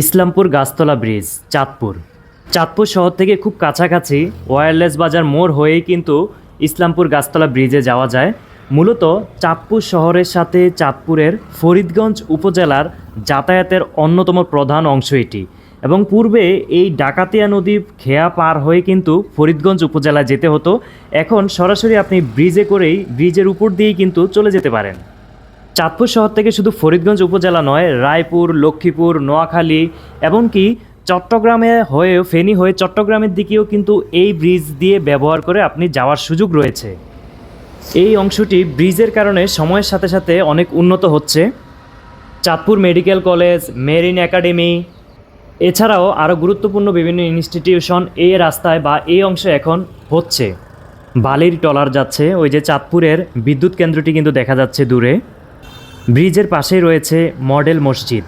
Islampur Gachhtala bridge, Chandpur. Chandpur শহর থেকে খুব কাছাকাছি ওয়্যারলেস বাজার মোড় হয়েই কিন্তু ইসলামপুর গাছতলা ব্রিজে যাওয়া যায়। মূলত চাঁদপুর শহরের সাথে চাঁদপুরের ফরিদগঞ্জ উপজেলার যাতায়াতের অন্যতম প্রধান অংশ এটি এবং পূর্বে এই ডাকাতিয়া নদী খেয়া পার হয়ে কিন্তু ফরিদগঞ্জ উপজেলায় যেতে হতো। এখন সরাসরি আপনি ব্রিজে করেই ব্রিজের উপর দিয়েই কিন্তু চলে যেতে পারেন। চাঁদপুর শহর থেকে শুধু ফরিদগঞ্জ উপজেলা নয়, রায়পুর, লক্ষ্মীপুর, নোয়াখালী, এমনকি চট্টগ্রামে হয়ে ফেনী হয়ে চট্টগ্রামের দিকেও কিন্তু এই ব্রিজ দিয়ে ব্যবহার করে আপনি যাওয়ার সুযোগ রয়েছে। এই অংশটি ব্রিজের কারণে সময়ের সাথে সাথে অনেক উন্নত হচ্ছে। Chandpur medical college, marine academy, এছাড়াও আরও গুরুত্বপূর্ণ বিভিন্ন ইনস্টিটিউশন এই রাস্তায় বা এই অংশে এখন হচ্ছে। বালির টলার যাচ্ছে, ওই যে চাঁদপুরের বিদ্যুৎ কেন্দ্রটি কিন্তু দেখা যাচ্ছে দূরে। ব্রিজের পাশেই রয়েছে মডেল মসজিদ।